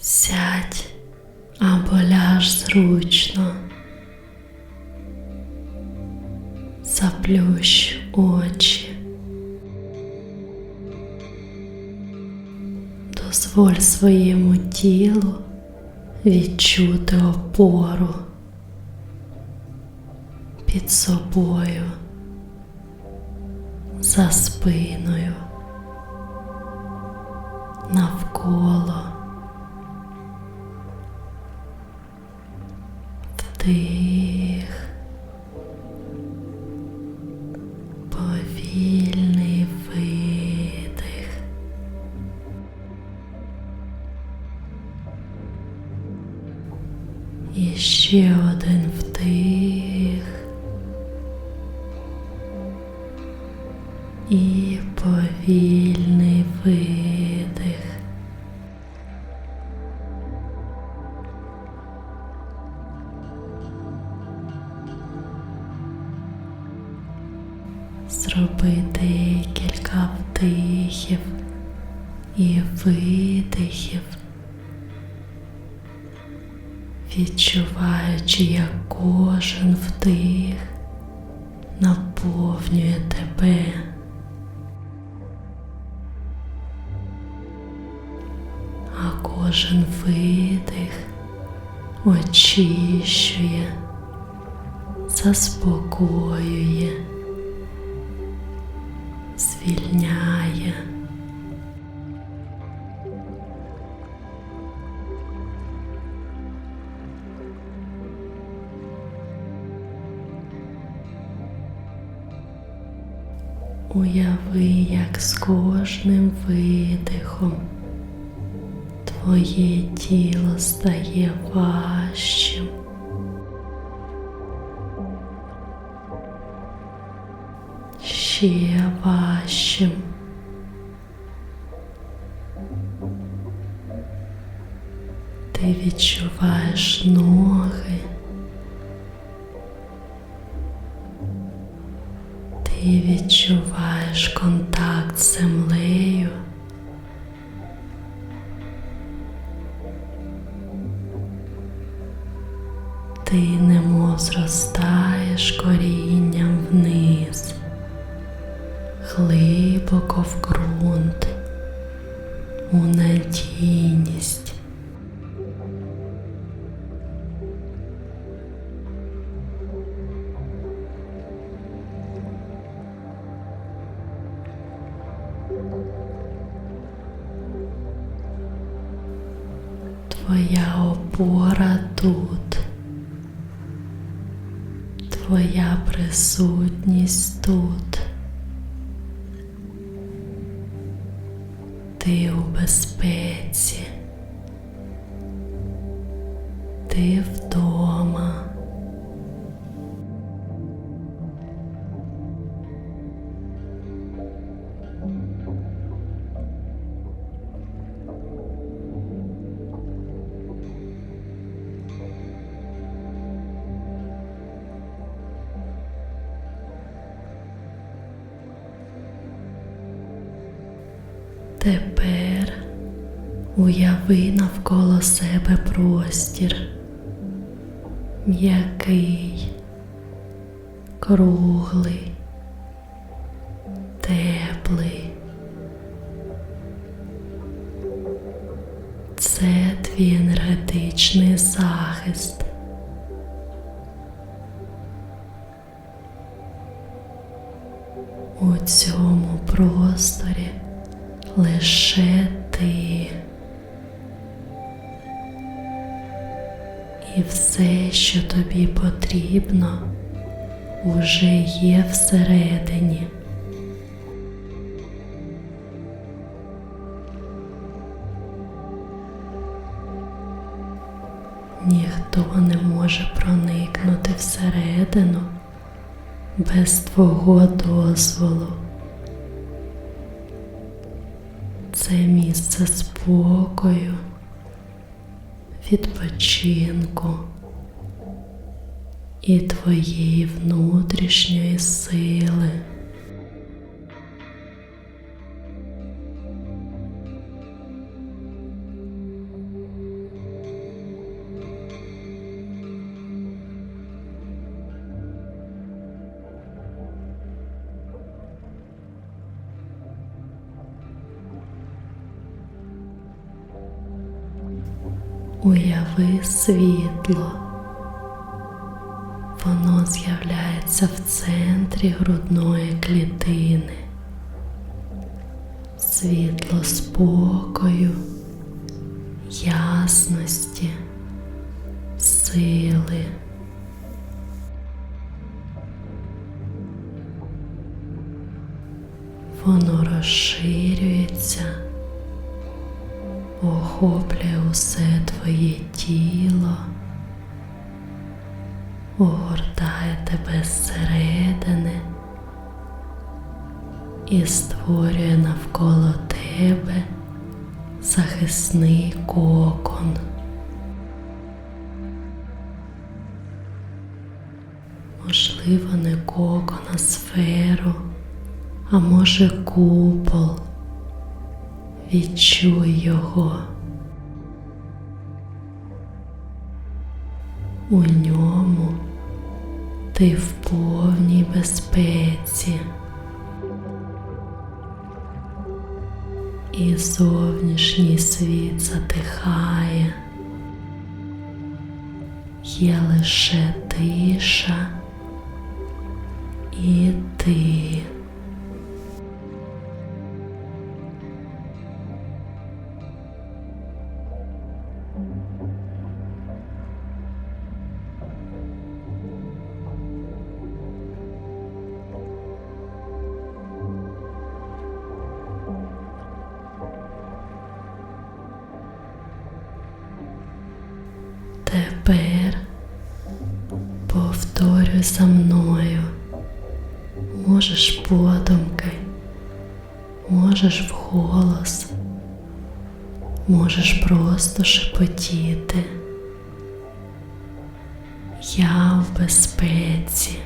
Сядь або ляж зручно. Заплющ очі. Дозволь своєму тілу відчути опору під собою, за спиною, навколо. Ще один вдих. І повільний видих. Зроби декілька вдихів і видихів, відчуваючи, як кожен вдих наповнює тебе. А кожен видих очищує, заспокоює звільняє. Уяви, як з кожним видихом твоє тіло стає важчим. ще важчим. Ти відчуваєш ноги. Ти відчуваєш опора тут, твоя присутність тут. Ти у безпеці, ти вдома. Уяви навколо себе простір, м'який, круглий, теплий. Це твій енергетичний захист. У цьому просторі лише ти. І все, що тобі потрібно, уже є всередині. Ніхто не може проникнути всередину без твого дозволу. Це місце спокою, відпочинку і твоєї внутрішньої сили. Уяви світло. Воно з'являється в центрі грудної клітини. Світло спокою, ясності, сили. Воно розширюється, і створює навколо тебе захисний кокон. Можливо, не кокон, а сферу, а може купол. Відчуй його. У ньому ти в повній безпеці. І зовнішній світ затихає, є лише тиша і ти. Тепер повторюй за мною. Можеш подумки, можеш вголос, можеш просто шепотіти. Я в безпеці.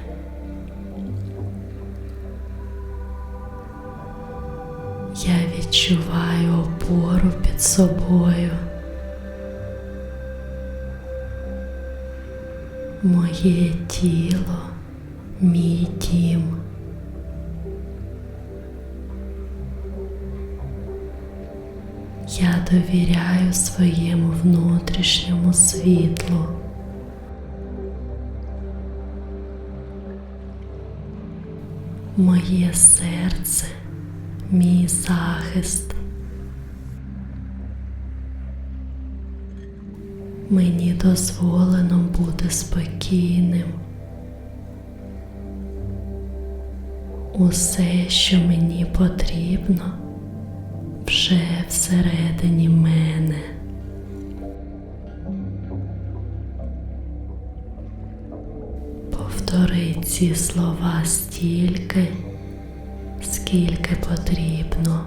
Я відчуваю опору під собою. Моє тіло, мій дім. Я довіряю своєму внутрішньому світлу. Моє серце, мій захист. Мені дозволено бути спокійним. Усе, що мені потрібно, вже всередині мене. Повтори ці слова стільки, скільки потрібно,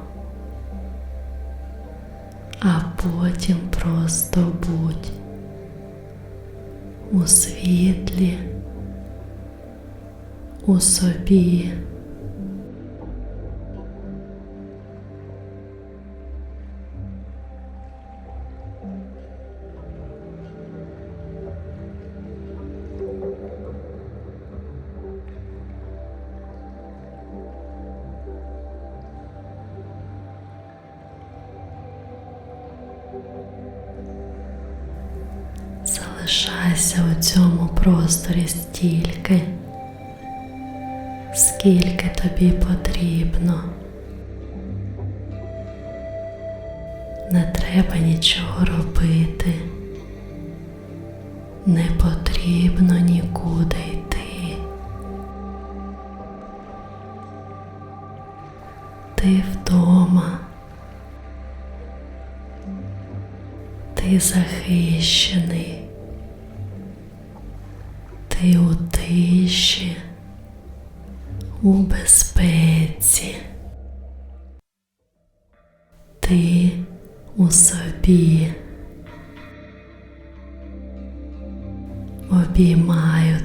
а потім просто будь у світлі, у собі. Залишайся у цьому просторі стільки, скільки тобі потрібно. Не треба нічого робити, не потрібно нікуди йти. Ти вдома. Ти захищений, ти у собі. Обіймаю